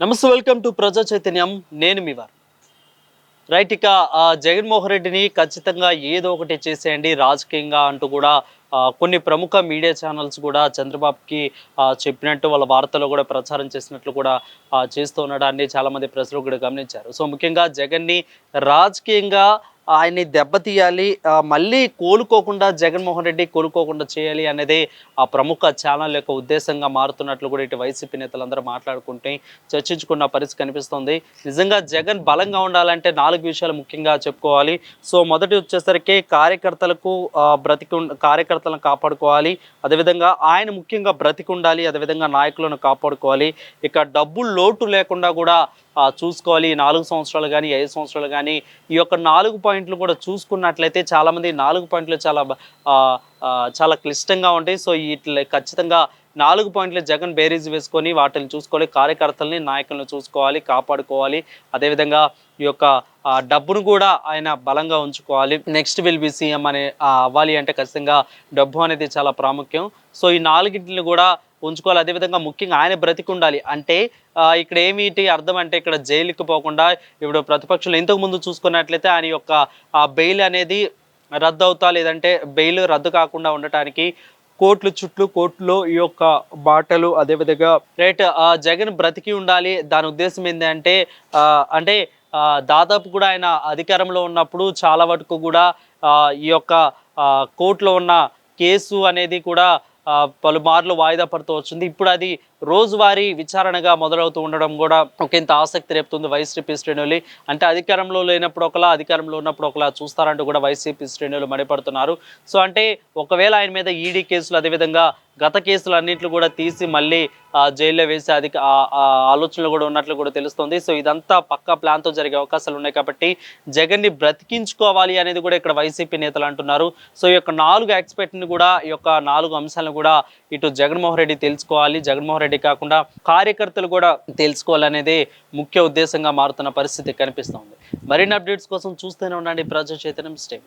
నమస్తే welcome to ప్రజా చైతన్యం. నేను మీ వారు. రైట్ ఇక ఆ, జగన్మోహన్ రెడ్డిని ఖచ్చితంగా ఏదో ఒకటి చేసేయండి రాజకీయంగా అంటూ కూడా కొన్ని ప్రముఖ మీడియా ఛానల్స్ కూడా చంద్రబాబుకి చెప్పినట్టు వాళ్ళ వార్తలో కూడా ప్రచారం చేసినట్లు కూడా చేస్తూ ఉండడాన్ని చాలామంది ప్రజలు కూడా గమనించారు. సో ముఖ్యంగా జగన్ని రాజకీయంగా ఆయన్ని దెబ్బతీయాలి మళ్ళీ కోలుకోకుండా జగన్మోహన్ రెడ్డి కోలుకోకుండా చేయాలి అనేది ఆ ప్రముఖ ఛానల్ యొక్క ఉద్దేశంగా మారుతున్నట్లు కూడా ఇటు వైసీపీ నేతలందరూ మాట్లాడుకుంటే చర్చించుకున్న పరిస్థితి కనిపిస్తుంది. నిజంగా జగన్ బలంగా ఉండాలంటే నాలుగు విషయాలు ముఖ్యంగా చెప్పుకోవాలి. సో మొదటి వచ్చేసరికి కార్యకర్తలకు బ్రతికి కార్యకర్తలను కాపాడుకోవాలి. అదేవిధంగా ఆయన ముఖ్యంగా బ్రతికి ఉండాలి అదేవిధంగా నాయకులను కాపాడుకోవాలి. ఇక డబ్బు లోటు లేకుండా కూడా చూసుకోవాలి. ఈ నాలుగు సంవత్సరాలు కానీ ఐదు సంవత్సరాలు కానీ ఈ యొక్క నాలుగు పాయింట్లు కూడా చూసుకున్నట్లయితే చాలామంది నాలుగు పాయింట్లు చాలా చాలా క్లిష్టంగా ఉంటాయి. సో ఇట్లా ఖచ్చితంగా నాలుగు పాయింట్లు జగన్ బేరీజ్ వేసుకొని వాటిని చూసుకోవాలి. కార్యకర్తల్ని నాయకులను చూసుకోవాలి కాపాడుకోవాలి. అదేవిధంగా ఈ యొక్క డబ్బును కూడా ఆయన బలంగా ఉంచుకోవాలి. నెక్స్ట్ విల్ బి సీఎం అనే అవ్వాలి అంటే ఖచ్చితంగా డబ్బు అనేది చాలా ప్రాముఖ్యం. సో ఈ నాలుగింటిని కూడా ఉంచుకోవాలి. అదేవిధంగా ముఖ్యంగా ఆయన బ్రతికి ఉండాలి అంటే ఇక్కడ ఏమిటి అర్థం అంటే ఇక్కడ జైలుకి పోకుండా ఇప్పుడు ప్రతిపక్షులు ఇంతకు ముందు చూసుకున్నట్లయితే ఆయన యొక్క ఆ బెయిల్ అనేది రద్దు అవుతా లేదంటే బెయిల్ రద్దు కాకుండా ఉండటానికి కోట్లు చుట్టూ కోర్టులో ఈ యొక్క బాటలు అదేవిధంగా రైట్ జగన్ బ్రతికి ఉండాలి. దాని ఉద్దేశం ఏంటంటే అంటే దాదాపు కూడా ఆయన అధికారంలో ఉన్నప్పుడు చాలా వరకు కూడా ఈ యొక్క కోర్టులో ఉన్న కేసు అనేది కూడా పలుమార్లు వాయిదా పడుతూ వచ్చింది. ఇప్పుడు అది రోజువారీ విచారణగా మొదలవుతూ ఉండడం కూడా ఒక ఇంత ఆసక్తి రేపుతుంది వైసీపీ శ్రేణులు. అంటే అధికారంలో లేనప్పుడు ఒకలా అధికారంలో ఉన్నప్పుడు ఒకలా చూస్తారంటూ కూడా వైసీపీ శ్రేణులు మండిపడుతున్నారు. సో అంటే ఒకవేళ ఆయన మీద ఈడీ కేసులు అదేవిధంగా గత కేసులు అన్నింటిని కూడా తీసి మళ్ళీ జైల్లో వేసే అధిక ఆలోచనలు కూడా ఉన్నట్లు కూడా తెలుస్తుంది. సో ఇదంతా పక్కా ప్లాన్తో జరిగే అవకాశాలు ఉన్నాయి కాబట్టి జగన్ని బ్రతికించుకోవాలి అనేది కూడా ఇక్కడ వైసీపీ నేతలు అంటున్నారు. సో ఈ యొక్క నాలుగు ఎక్స్పెక్ట్ని కూడా ఈ యొక్క నాలుగు అంశాలను కూడా ఇటు జగన్మోహన్ రెడ్డి తెలుసుకోవాలి. జగన్మోహన్ రెడ్డి కాకుండా కార్యకర్తలు కూడా తెలుసుకోవాలనేది ముఖ్య ఉద్దేశంగా మారుతున్న పరిస్థితి కనిపిస్తుంది. మరిన్ని అప్డేట్స్ కోసం చూస్తూనే ఉండండి. ప్రజా చైతన్యం స్టే